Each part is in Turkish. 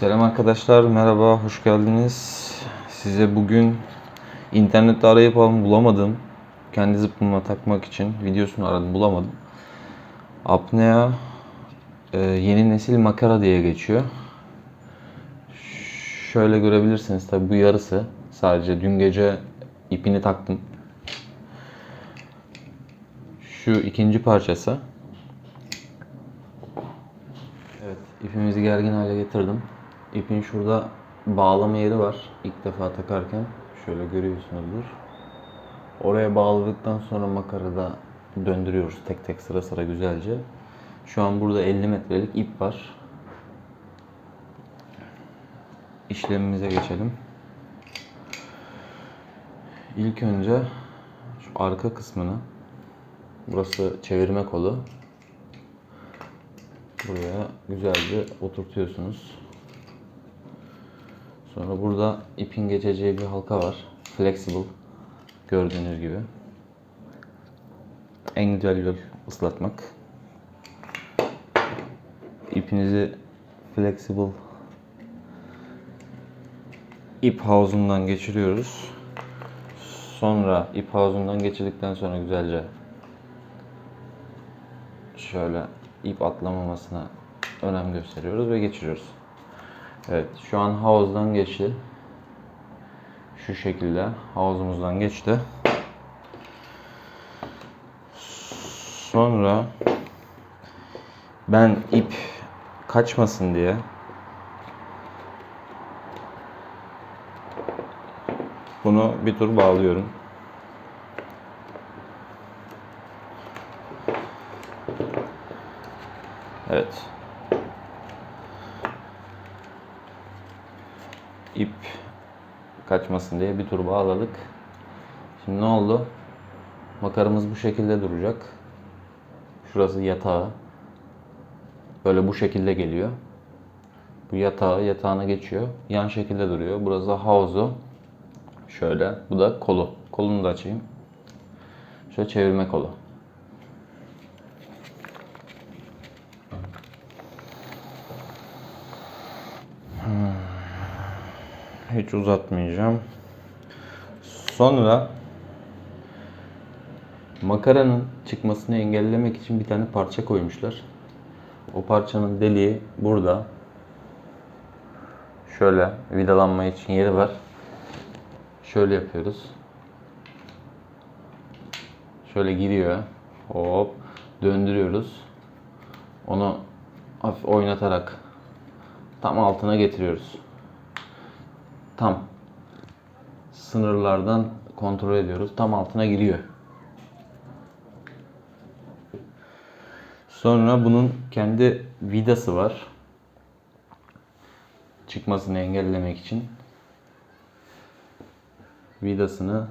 Selam arkadaşlar, merhaba, hoş geldiniz. Size bugün internette arayıp ama bulamadım. Kendi zıppıma takmak için videosunu aradım, bulamadım. Apnea e, yeni nesil makara diye geçiyor. Şöyle görebilirsiniz tabi bu yarısı. Sadece dün gece ipini taktım. Şu ikinci parçası. Evet, ipimizi gergin hale getirdim. İpin şurada bağlama yeri var. İlk defa takarken şöyle görüyorsunuzdur. Oraya bağladıktan sonra makarada döndürüyoruz tek tek sıra sıra güzelce. Şu an burada 50 metrelik ip var. İşlemimize geçelim. İlk önce şu arka kısmını burası çevirme kolu. Buraya güzelce oturtuyorsunuz. Sonra burada ipin geçeceği bir halka var. Flexible. Gördüğünüz gibi. En güzel yol ıslatmak. İpinizi flexible ip havuzundan geçiriyoruz. Sonra ip havuzundan geçirdikten sonra güzelce şöyle ip atlamamasına önem gösteriyoruz ve geçiriyoruz. Evet şu an havuzdan geçti. Şu şekilde havuzumuzdan geçti. Sonra ben ip kaçmasın diye bunu bir tur bağlıyorum. Evet. İp kaçmasın diye bir tur bağladık. Şimdi ne oldu? Makaramız bu şekilde duracak. Şurası yatağı. Böyle bu şekilde geliyor. Bu yatağı yatağına geçiyor. Yan şekilde duruyor. Burası havuzu. Şöyle. Bu da kolu. Kolunu da açayım. Şöyle çevirme kolu. Hiç uzatmayacağım. Sonra makaranın çıkmasını engellemek için bir tane parça koymuşlar. O parçanın deliği burada. Şöyle vidalanma için yeri var. Şöyle yapıyoruz. Şöyle giriyor. Hop döndürüyoruz. Onu hafif oynatarak tam altına getiriyoruz tam sınırlardan kontrol ediyoruz. Tam altına giriyor. Sonra bunun kendi vidası var. Çıkmasını engellemek için vidasını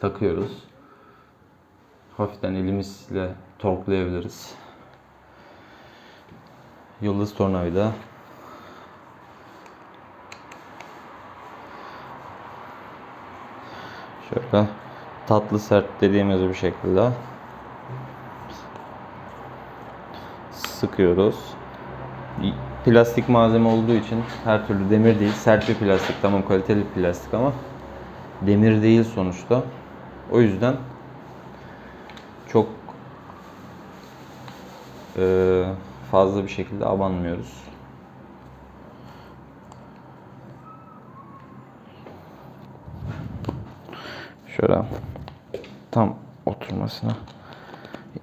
takıyoruz. Hafiften elimizle torklayabiliriz. Yıldız tornavida Şöyle tatlı sert dediğimiz bir şekilde sıkıyoruz. Plastik malzeme olduğu için her türlü demir değil, sert bir plastik tamam kaliteli bir plastik ama demir değil sonuçta. O yüzden çok e, fazla bir şekilde abanmıyoruz. Şöyle tam oturmasına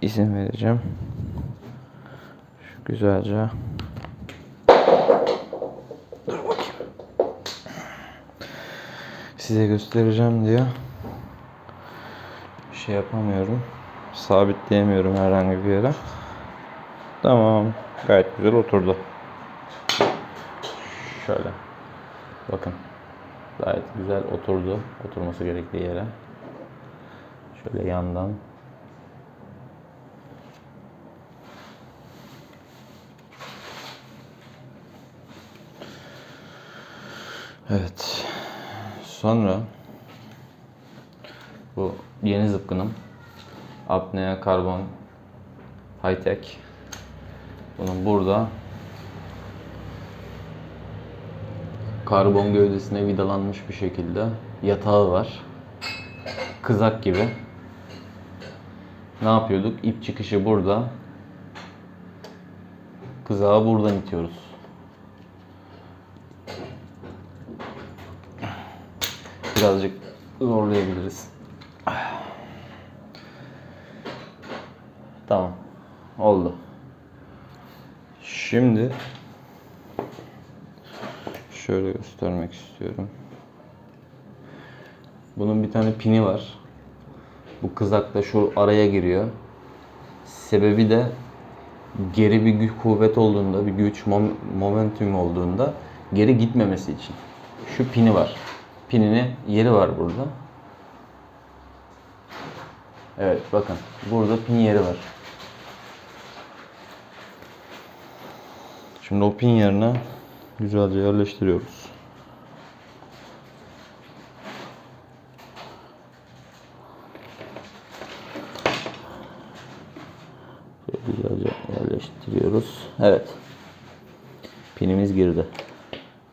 izin vereceğim. Şu güzelce Dur bakayım. Size göstereceğim diye şey yapamıyorum. Sabitleyemiyorum herhangi bir yere. Tamam. Gayet güzel oturdu. Şöyle. Bakın. Gayet güzel oturdu. Oturması gerektiği yere. Şöyle yandan. Evet. Sonra bu yeni zıpkınım. Apnea Carbon High Tech. Bunun burada Karbon gövdesine vidalanmış bir şekilde yatağı var. Kızak gibi. Ne yapıyorduk? İp çıkışı burada. Kızağı buradan itiyoruz. Birazcık zorlayabiliriz. Tamam. Oldu. Şimdi şöyle göstermek istiyorum. Bunun bir tane pini var. Bu kızak da şu araya giriyor. Sebebi de geri bir güç kuvvet olduğunda, bir güç mom- momentum olduğunda geri gitmemesi için. Şu pini var. Pininin yeri var burada. Evet bakın burada pin yeri var. Şimdi o pin yerine güzelce yerleştiriyoruz. Şöyle güzelce yerleştiriyoruz. Evet. Pinimiz girdi.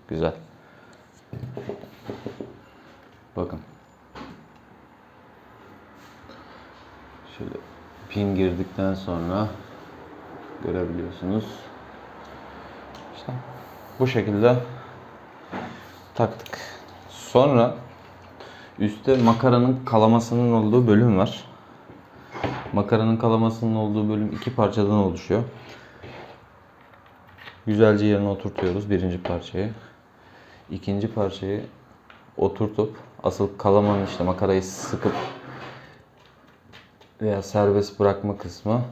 Güzel. Bakın. Şöyle pin girdikten sonra görebiliyorsunuz. İşte bu şekilde taktık. Sonra üstte makaranın kalamasının olduğu bölüm var. Makaranın kalamasının olduğu bölüm iki parçadan oluşuyor. Güzelce yerine oturtuyoruz birinci parçayı. İkinci parçayı oturtup asıl kalamanın işte makarayı sıkıp veya serbest bırakma kısmı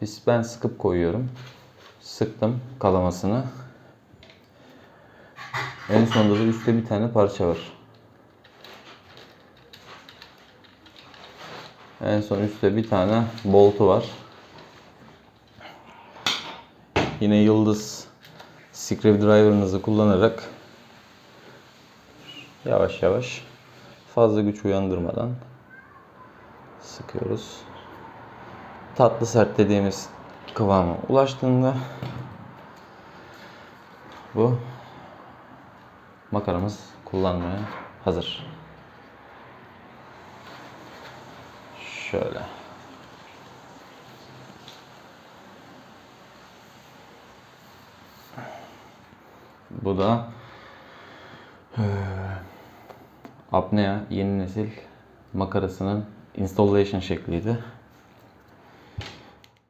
biz ben sıkıp koyuyorum. Sıktım kalamasını. En sonunda da üstte bir tane parça var. En son üstte bir tane boltu var. Yine yıldız screwdriver'ınızı kullanarak yavaş yavaş fazla güç uyandırmadan sıkıyoruz. Tatlı sert dediğimiz kıvama ulaştığında bu makaramız kullanmaya hazır. Şöyle. Bu da eee, apnea yeni nesil makarasının installation şekliydi.